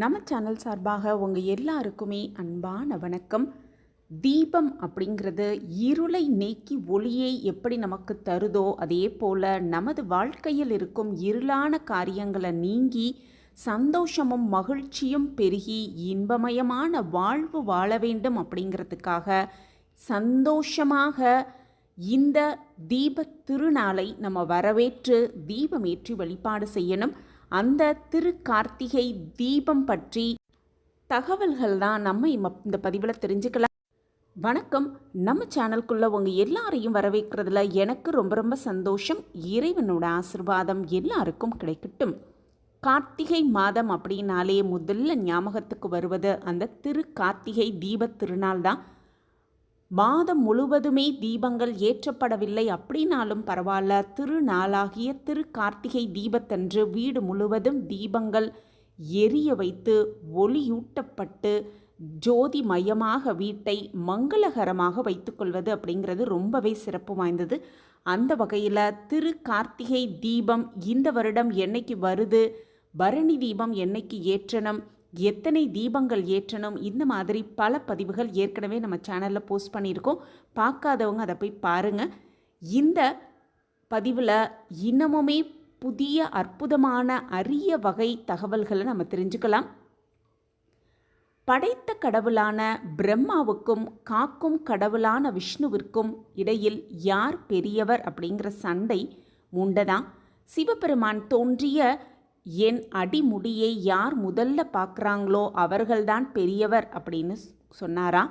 நம்ம சேனல் சார்பாக உங்கள் எல்லாருக்குமே அன்பான வணக்கம். தீபம் அப்படிங்கிறது இருளை நீக்கி ஒளியை எப்படி நமக்கு தருதோ அதே போல் நமது வாழ்க்கையில் இருக்கும் இருளான காரியங்களை நீங்கி சந்தோஷமும் மகிழ்ச்சியும் பெருகி இன்பமயமான வாழ்வு வாழ வேண்டும் அப்படிங்கிறதுக்காக சந்தோஷமாக இந்த தீப திருநாளை நம்ம வரவேற்று தீபமேற்றி வழிபாடு செய்யணும். அந்த திரு கார்த்திகை தீபம் பற்றி தகவல்கள் தான் நம்ம இந்த பதிவில் தெரிஞ்சுக்கலாம். வணக்கம். நம்ம சேனல்குள்ளே உங்கள் எல்லாரையும் வரவேற்கிறதுல எனக்கு ரொம்ப ரொம்ப சந்தோஷம். இறைவனோட ஆசிர்வாதம் எல்லாருக்கும் கிடைக்கட்டும். கார்த்திகை மாதம் அப்படின்னாலே முதல்ல ஞாபகத்துக்கு வருவது அந்த திரு கார்த்திகை தீபத் திருநாள் தான் மாதம் முழுவதுமே தீபங்கள் ஏற்றப்படவில்லை. அப்படின்னாலும் பரவாயில்ல திருநாளாகிய திரு கார்த்திகை தீபத்தன்று வீடு முழுவதும் தீபங்கள் எரிய வைத்து ஒளியூட்டப்பட்டு ஜோதி மயமாக வீட்டை மங்களகரமாக வைத்துக்கொள்வது அப்படிங்கிறது ரொம்பவே சிறப்பு வாய்ந்தது. அந்த வகையில் திரு கார்த்திகை தீபம் இந்த வருடம் என்னைக்கு வருது? பரணி தீபம் என்னைக்கு ஏற்றணும்? எத்தனை தீபங்கள் ஏற்றணும்? இந்த மாதிரி பல பதிவுகள் ஏற்கனவே நம்ம சேனலில் போஸ்ட் பண்ணியிருக்கோம். பார்க்காதவங்க அதை போய் பாருங்கள் இந்த பதிவில் இன்னமுமே புதிய அற்புதமான அரிய வகை தகவல்களை நம்ம தெரிஞ்சுக்கலாம். படைத்த கடவுளான பிரம்மாவுக்கும் காக்கும் கடவுளான விஷ்ணுவிற்கும் இடையில் யார் பெரியவர் அப்படிங்கிற சண்டை உண்டதான் சிவபெருமான் தோன்றிய என் அடிமுடியை யார் முதல்ல பார்க்குறாங்களோ அவர்கள்தான் பெரியவர் அப்படின்னு சொ- சொன்னாரா?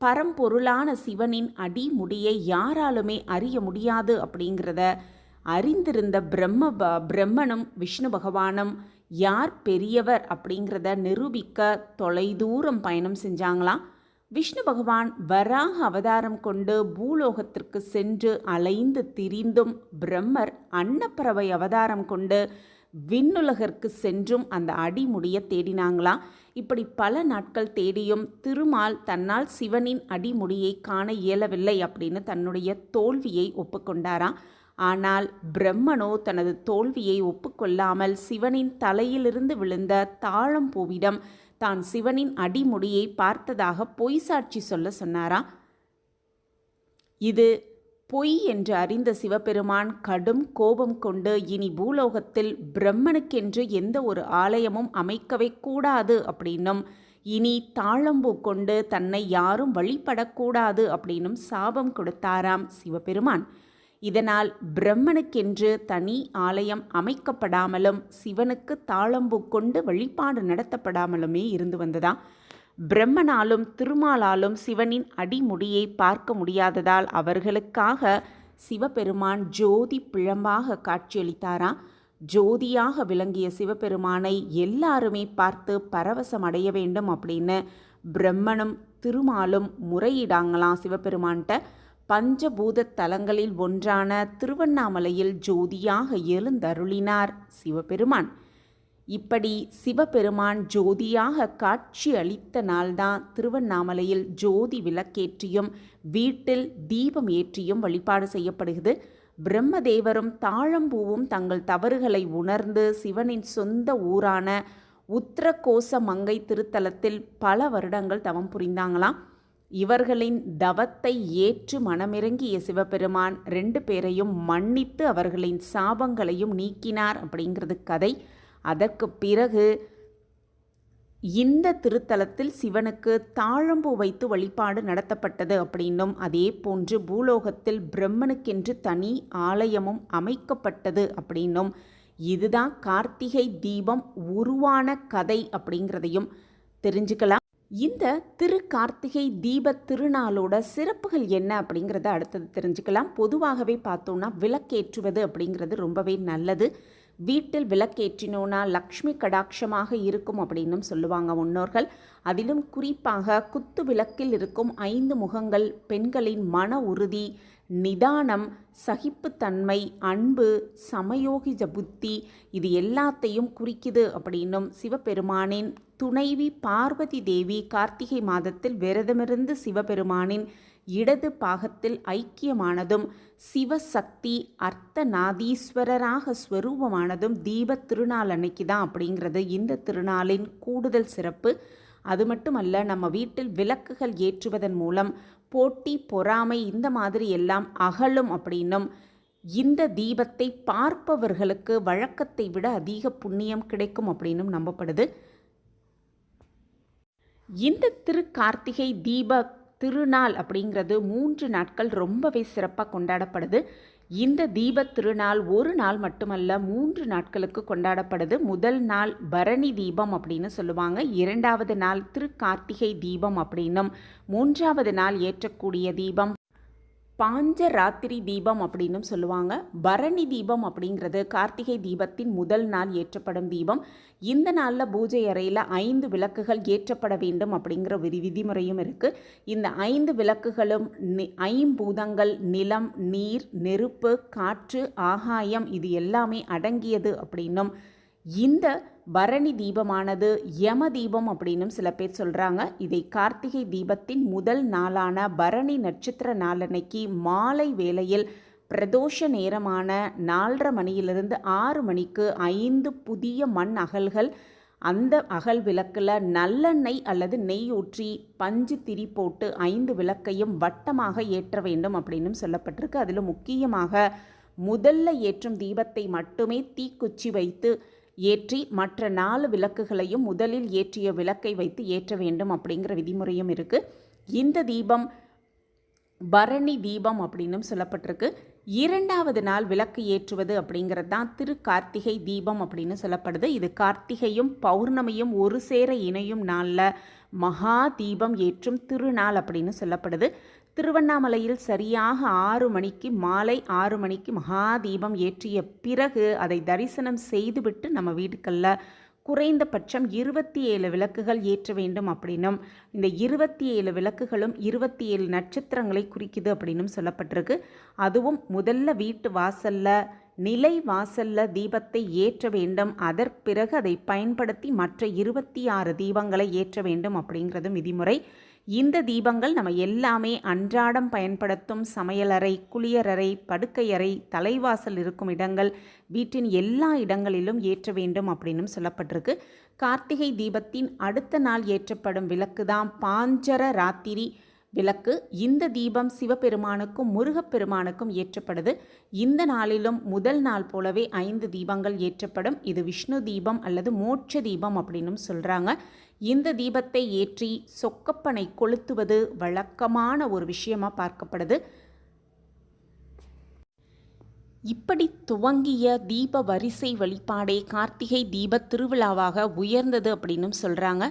பரம்பொருளான சிவனின் அடிமுடியை யாராலுமே அறிய முடியாது அப்படிங்கிறத அறிந்திருந்த பிரம்ம ப- பிரம்மனும் விஷ்ணு பகவானும் யார் பெரியவர் அப்படிங்கிறத நிரூபிக்க தொலைதூரம் பயணம் செஞ்சாங்களாம் விஷ்ணு பகவான் வராக அவதாரம் கொண்டு பூலோகத்திற்கு சென்று அலைந்து திரிந்தும் பிரம்மர் அன்னப்பறவை அவதாரம் கொண்டு விண்ணுலகிற்கு சென்றும் அந்த அடிமுடியை தேடினாங்களாம் இப்படி பல நாட்கள் தேடியும் திருமால் தன்னால் சிவனின் அடிமுடியை காண இயலவில்லை அப்படின்னு தன்னுடைய தோல்வியை ஒப்புக்கொண்டாராம். ஆனால் பிரம்மனோ தனது தோல்வியை ஒப்புக்கொள்ளாமல் சிவனின் தலையிலிருந்து விழுந்த தாழம்பூவிடம் தான் சிவனின் அடிமுடியை பார்த்ததாக பொய் சாட்சி சொல்ல சொன்னாராம். இது பொய் என்று அறிந்த சிவபெருமான் கடும் கோபம் கொண்டு இனி பூலோகத்தில் பிரம்மனுக்கென்று எந்த ஒரு ஆலயமும் அமைக்கவே கூடாது அப்படின்னும். இனி தாழம்பூ கொண்டு தன்னை யாரும் வழிபடக்கூடாது அப்படின்னும் சாபம் கொடுத்தாராம் சிவபெருமான். இதனால் பிரம்மனுக்கென்று தனி ஆலயம் அமைக்கப்படாமலும் சிவனுக்கு தாளம்பூ கொண்டு வழிபாடு நடத்தப்படாமலுமே இருந்து வந்ததா பிரம்மனாலும் திருமாலாலும் சிவனின் அடிமுடியை பார்க்க முடியாததால் அவர்களுக்காக சிவபெருமான் ஜோதி பிழம்பாக காட்சியளித்தாராம். ஜோதியாக விளங்கிய சிவபெருமானை எல்லாருமே பார்த்து பரவசம் அடைய வேண்டும் அப்படின்னு பிரம்மனும் திருமாலும் முறையிடாங்களாம் சிவபெருமான்கிட்ட. பஞ்சபூத தலங்களில் ஒன்றான திருவண்ணாமலையில் ஜோதியாக எழுந்தருளினார் சிவபெருமான். இப்படி சிவபெருமான் ஜோதியாக காட்சி அளித்த நாள்தான் திருவண்ணாமலையில் ஜோதி விளக்கேற்றியும் வீட்டில் தீபம் ஏற்றியும் வழிபாடு செய்யப்படுகிறது. பிரம்மதேவரும் தாழம்பூவும் தங்கள் தவறுகளை உணர்ந்து சிவனின் சொந்த ஊரான உத்தரகோச மங்கை திருத்தலத்தில் பல வருடங்கள் தவம் புரிந்தாங்களாம். இவர்களின் தவத்தை ஏற்று மனமிறங்கிய சிவபெருமான் ரெண்டு பேரையும் மன்னித்து அவர்களின் சாபங்களையும் நீக்கினார் அப்படிங்கிறது கதை. அதற்கு பிறகு இந்த திருத்தலத்தில் சிவனுக்கு தாழம்பூ வைத்து வழிபாடு நடத்தப்பட்டது அப்படின்னும் அதே போன்று பூலோகத்தில் பிரம்மனுக்கென்று தனி ஆலயமும் அமைக்கப்பட்டது அப்படின்னும் இதுதான் கார்த்திகை தீபம் உருவான கதை அப்படிங்கிறதையும் தெரிஞ்சுக்கலாம். இந்த திரு கார்த்திகை தீப திருநாளோட சிறப்புகள் என்ன அப்படிங்கிறத அடுத்தது தெரிஞ்சுக்கலாம். பொதுவாகவே பார்த்தோம்னா விளக்கேற்றுவது அப்படிங்கிறது ரொம்பவே நல்லது. வீட்டில் விளக்கேற்றினோன்னா லக்ஷ்மி கடாட்சமாக இருக்கும் அப்படின்னும் சொல்லுவாங்க முன்னோர்கள். அதிலும் குறிப்பாக குத்து விளக்கில் இருக்கும் ஐந்து முகங்கள் பெண்களின் மன உறுதி நிதானம் சகிப்புத்தன்மை அன்பு சமயோகித புத்தி இது எல்லாத்தையும் குறிக்குது அப்படின்னும் சிவபெருமானின் துணைவி பார்வதி தேவி கார்த்திகை மாதத்தில் விரதமிருந்து சிவபெருமானின் இடது பாகத்தில் ஐக்கியமானதும் சிவசக்தி அர்த்தநாதீஸ்வரராக ஸ்வரூபமானதும் தீப திருநாள் அன்னைக்கு தான் அப்படிங்கிறது. இந்த திருநாளின் கூடுதல் சிறப்பு. அது மட்டுமல்ல நம்ம வீட்டில் விளக்குகள் ஏற்றுவதன் மூலம் போட்டி பொறாமை இந்த மாதிரி எல்லாம் அகலும் அப்படின்னும் இந்த தீபத்தை பார்ப்பவர்களுக்கு வழக்கத்தை விட அதிக புண்ணியம் கிடைக்கும் அப்படின்னும் நம்பப்படுது. இந்த திரு கார்த்திகை தீப திருநாள் அப்படிங்கிறது மூன்று நாட்கள் ரொம்பவே சிறப்பாக கொண்டாடப்படுது. இந்த தீப திருநாள் ஒரு நாள் மட்டுமல்ல மூன்று நாட்களுக்கு கொண்டாடப்படுது. முதல் நாள் பரணி தீபம் அப்படின்னு சொல்லுவாங்க. இரண்டாவது நாள் திரு கார்த்திகை தீபம் அப்படின்னும். மூன்றாவது நாள் ஏற்றக்கூடிய தீபம் பாஞ்ச ராத்திரி தீபம் அப்படின்னும் சொல்லுவாங்க. பரணி தீபம் அப்படிங்கிறது கார்த்திகை தீபத்தின் முதல் நாள் ஏற்றப்படும் தீபம். இந்த நாளில் பூஜை அறையில் ஐந்து விளக்குகள் ஏற்றப்பட வேண்டும் அப்படிங்கிற விதி விதிமுறையும் இருக்குது இந்த ஐந்து விளக்குகளும் நி ஐம்பூதங்கள் நிலம் நீர் நெருப்பு காற்று ஆகாயம் இது எல்லாமே அடங்கியது அப்படின்னும் இந்த பரணி தீபமானது யம தீபம் அப்படின்னும் சில பேர் சொல்கிறாங்க இதை கார்த்திகை தீபத்தின் முதல் நாளான பரணி நட்சத்திர நாளன்னைக்கு மாலை வேளையில் பிரதோஷ நேரமான நாலரை மணியிலிருந்து ஆறு மணிக்கு ஐந்து புதிய மண் அகல்கள் அந்த அகல் விளக்கில் நல்லெண்ணெய் அல்லது நெய் ஊற்றி பஞ்சு திரி போட்டு ஐந்து விளக்கையும் வட்டமாக ஏற்ற வேண்டும் அப்படின்னும் சொல்லப்பட்டிருக்கு. அதில் முக்கியமாக முதல்ல ஏற்றும் தீபத்தை மட்டுமே தீக்குச்சி வைத்து ஏற்றி மற்ற நாலு விளக்குகளையும் முதலில் ஏற்றிய விளக்கை வைத்து ஏற்ற வேண்டும் அப்படிங்கிற விதிமுறையும் இருக்குது இந்த தீபம் பரணி தீபம் அப்படின்னும் சொல்லப்பட்டிருக்கு. இரண்டாவது நாள் விளக்கு ஏற்றுவது அப்படிங்கிறது தான் திரு கார்த்திகை தீபம் அப்படின்னு சொல்லப்படுது. இது கார்த்திகையும் பௌர்ணமியும் ஒரு சேர இணையும் நாளில் மகா தீபம் ஏற்றும் திருநாள் அப்படின்னு சொல்லப்படுது. திருவண்ணாமலையில் சரியாக ஆறு மணிக்கு மாலை ஆறு மணிக்கு மகா தீபம் ஏற்றிய பிறகு அதை தரிசனம் செய்துவிட்டு நம்ம வீடுகளில் குறைந்தபட்சம் இருபத்தி ஏழு விளக்குகள் ஏற்ற வேண்டும் அப்படின்னும். இந்த இருபத்தி ஏழு விளக்குகளும் இருபத்தி ஏழு நட்சத்திரங்களை குறிக்குது அப்படின்னும் சொல்லப்பட்டிருக்கு. அதுவும் முதல்ல வீட்டு வாசல்ல நிலை வாசல்ல தீபத்தை ஏற்ற வேண்டும். அதற்பிறகு அதை பயன்படுத்தி மற்ற இருபத்தி ஆறு தீபங்களை ஏற்ற வேண்டும் அப்படிங்கிறதும் விதிமுறை. இந்த தீபங்கள் நம்ம எல்லாமே அன்றாடம் பயன்படுத்தும் சமையலறை குளியலறை படுக்கையறை தலைவாசல் இருக்கும் இடங்கள் வீட்டின் எல்லா இடங்களிலும் ஏற்ற வேண்டும் அப்படின்னும் சொல்லப்பட்டிருக்கு. கார்த்திகை தீபத்தின் அடுத்த நாள் ஏற்றப்படும் விளக்கு தான் பாஞ்சர ராத்திரி விளக்கு. இந்த தீபம் சிவபெருமானுக்கும் முருகப்பெருமானுக்கும் ஏற்றப்படுது. இந்த நாளிலும் முதல் நாள் போலவே ஐந்து தீபங்கள் ஏற்றப்படும். இது விஷ்ணு தீபம் அல்லது மோட்ச தீபம் அப்படின்னும் சொல்கிறாங்க இந்த தீபத்தை ஏற்றி சொக்கப்பனை கொளுத்துவது வழக்கமான ஒரு விஷயமா பார்க்கப்படுது. இப்படி துவங்கிய தீப வரிசை வழிபாடே கார்த்திகை தீப திருவிழாவாக உயர்ந்தது அப்படின்னும் சொல்கிறாங்க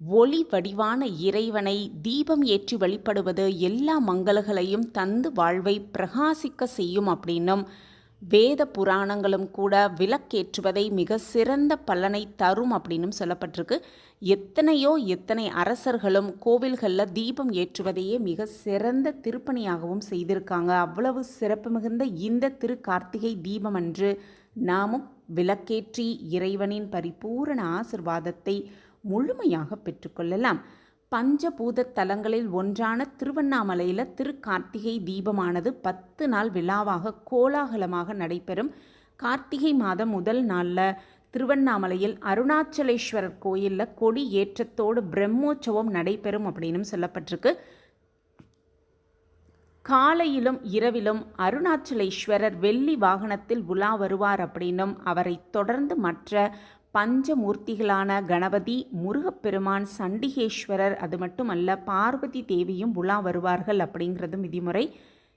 ஒளி வடிவான இறைவனை தீபம் ஏற்றி வழிபடுவது எல்லா மங்களங்களையும் தந்து வாழ்வை பிரகாசிக்க செய்யும் அப்படின்னும் வேத புராணங்களும் கூட விளக்கேற்றுவதை மிக சிறந்த பலனை தரும் அப்படின்னும் சொல்லப்பட்டிருக்கு. எத்தனையோ எத்தனை அரசர்களும் கோவில்களில் தீபம் ஏற்றுவதையே மிக சிறந்த திருப்பணியாகவும் செய்திருக்காங்க. அவ்வளவு சிறப்பு மிகுந்த இந்த திரு கார்த்திகை தீபம் அன்று நாமும் விளக்கேற்றி இறைவனின் பரிபூரண ஆசிர்வாதத்தை முழுமையாக பெற்றுக்கொள்ளலாம். பஞ்சபூத தலங்களில் ஒன்றான திருவண்ணாமலையில் திரு கார்த்திகை தீபமானது பத்து நாள் விழாவாக கோலாகலமாக நடைபெறும். கார்த்திகை மாதம் முதல் நாளில் திருவண்ணாமலையில் அருணாச்சலேஸ்வரர் கோயிலில் கொடி ஏற்றத்தோடு பிரம்மோற்சவம் நடைபெறும் அப்படின்னும் சொல்லப்பட்டிருக்கு. காலையிலும் இரவிலும் அருணாச்சலேஸ்வரர் வெள்ளி வாகனத்தில் உலா வருவார் அப்படின்னும் அவரை தொடர்ந்து மற்ற பஞ்சமூர்த்திகளான கணபதி முருகப்பெருமான் சண்டிகேஸ்வரர் அது மட்டுமல்ல பார்வதி தேவியும் உலா வருவார்கள் அப்படிங்கிறதும் விதிமுறை.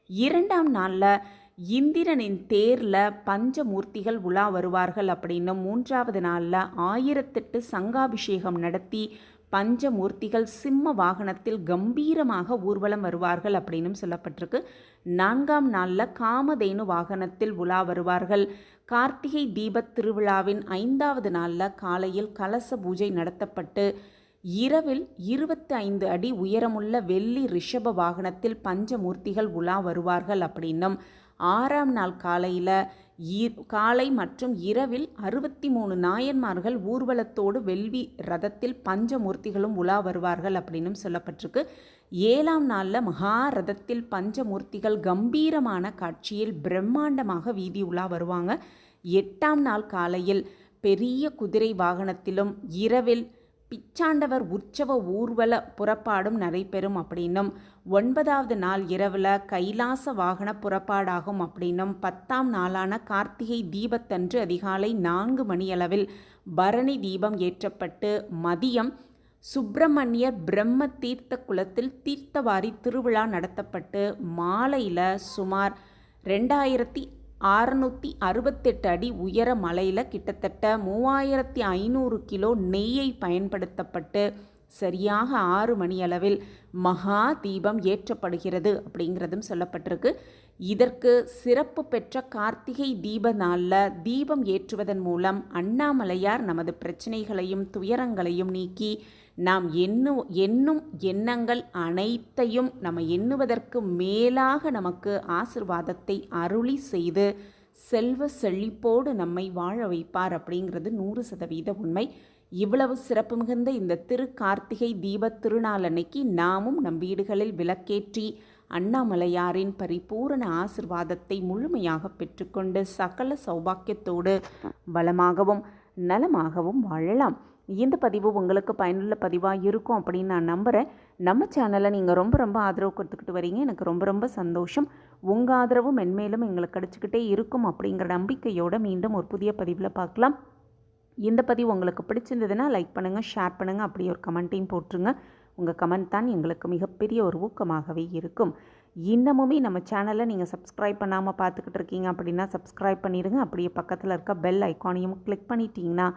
இரண்டாம் நாளில் இந்திரனின் தேரில் பஞ்சமூர்த்திகள் உலா வருவார்கள் அப்படின்னும் மூன்றாவது நாளில் ஆயிரத்தெட்டு சங்காபிஷேகம் நடத்தி பஞ்சமூர்த்திகள் சிம்ம வாகனத்தில் கம்பீரமாக ஊர்வலம் வருவார்கள் அப்படின்னும் சொல்லப்பட்டிருக்கு. நான்காம் நாளில் காமதேனு வாகனத்தில் உலா வருவார்கள். கார்த்திகை தீபத் திருவிழாவின் ஐந்தாவது நாளில் காலையில் கலச பூஜை நடத்தப்பட்டு இரவில் இருபத்தி ஐந்து அடி உயரமுள்ள வெள்ளி ரிஷப வாகனத்தில் பஞ்சமூர்த்திகள் உலா வருவார்கள் அப்படின்னும் ஆறாம் நாள் காலையில் காலை மற்றும் இரவில் அறுபத்தி மூணு நாயன்மார்கள் ஊர்வலத்தோடு வெல்வி ரதத்தில் பஞ்சமூர்த்திகளும் உலா வருவார்கள் அப்படின்னும் சொல்லப்பட்டிருக்கு. ஏழாம் நாளில் மகாரதத்தில் பஞ்சமூர்த்திகள் கம்பீரமான காட்சியில் பிரம்மாண்டமாக வீதி உலா வருவாங்க. எட்டாம் நாள் காலையில் பெரிய குதிரை வாகனத்திலும் இரவில் பிச்சாண்டவர் உற்சவ ஊர்வல புறப்பாடும் நடைபெறும் அப்படின்னும் ஒன்பதாவது நாள் இரவில் கைலாச வாகன புறப்பாடாகும் அப்படின்னும் பத்தாம் நாளான கார்த்திகை தீபத்தன்று அதிகாலை நான்கு மணியளவில் பரணி தீபம் ஏற்றப்பட்டு மதியம் சுப்பிரமணியர் பிரம்ம தீர்த்த குளத்தில் தீர்த்தவாரி திருவிழா நடத்தப்பட்டு மாலையில் சுமார் ரெண்டாயிரத்தி அறுநூற்றி அறுபத்தெட்டு அடி உயர மலையில் கிட்டத்தட்ட மூவாயிரத்தி ஐநூறு கிலோ நெய்யை பயன்படுத்தப்பட்டு சரியாக ஆறு மணி அளவில் மகா தீபம் ஏற்றப்படுகிறது அப்படிங்கிறதும் சொல்லப்பட்டிருக்கு. இதற்கு சிறப்பு பெற்ற கார்த்திகை தீப நாளில் தீபம் ஏற்றுவதன் மூலம் அண்ணாமலையார் நமது பிரச்சனைகளையும் துயரங்களையும் நீக்கி நாம் எண்ணு எண்ணும் எண்ணங்கள் அனைத்தையும் நம்ம எண்ணுவதற்கு மேலாக நமக்கு ஆசிர்வாதத்தை அருளி செய்து செல்வ செழிப்போடு நம்மை வாழ வைப்பார் அப்படிங்கிறது நூறு சதவீத உண்மை. இவ்வளவு சிறப்பு மிகுந்த இந்த திரு கார்த்திகை தீப திருநாள் அன்னைக்கு நாமும் நம் வீடுகளில் விளக்கேற்றி அண்ணாமலையாரின் பரிபூரண ஆசிர்வாதத்தை முழுமையாக பெற்றுக்கொண்டு சகல சௌபாக்கியத்தோடு பலமாகவும் நலமாகவும் வாழலாம். இந்த பதிவு உங்களுக்கு பயனுள்ள பதிவாக இருக்கும் அப்படின்னு நான் நம்புகிறேன் நம்ம சேனலை நீங்கள் ரொம்ப ரொம்ப ஆதரவு கொடுத்துக்கிட்டு வரீங்க. எனக்கு ரொம்ப ரொம்ப சந்தோஷம். உங்கள் ஆதரவும் மென்மேலும் எங்களுக்கு கிடச்சிக்கிட்டே இருக்கும் அப்படிங்கிற நம்பிக்கையோடு மீண்டும் ஒரு புதிய பதிவில் பார்க்கலாம். இந்த பதிவு உங்களுக்கு பிடிச்சிருந்ததுன்னா லைக் பண்ணுங்கள் ஷேர் பண்ணுங்கள் அப்படி ஒரு கமெண்ட்டையும் போட்டுருங்க. உங்கள் கமெண்ட் தான் எங்களுக்கு மிகப்பெரிய ஒரு ஊக்கமாகவே இருக்கும். இன்னமுமே நம்ம சேனலை நீங்கள் சப்ஸ்கிரைப் பண்ணாமல் பார்த்துக்கிட்டு இருக்கீங்க அப்படின்னா சப்ஸ்கிரைப் பண்ணிடுங்க அப்படியே பக்கத்தில் இருக்க பெல் ஐக்கானையும் கிளிக் பண்ணிட்டீங்கன்னா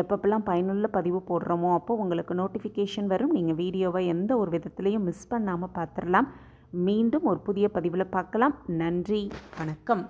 எப்பப்பெல்லாம் பயனுள்ள பதிவு போடுறோமோ அப்போ உங்களுக்கு நோட்டிஃபிகேஷன் வரும். நீங்கள் வீடியோவை எந்த ஒரு விதத்துலேயும் மிஸ் பண்ணாமல் பார்த்துடலாம் மீண்டும் ஒரு புதிய பதிவில் பார்க்கலாம். நன்றி வணக்கம்.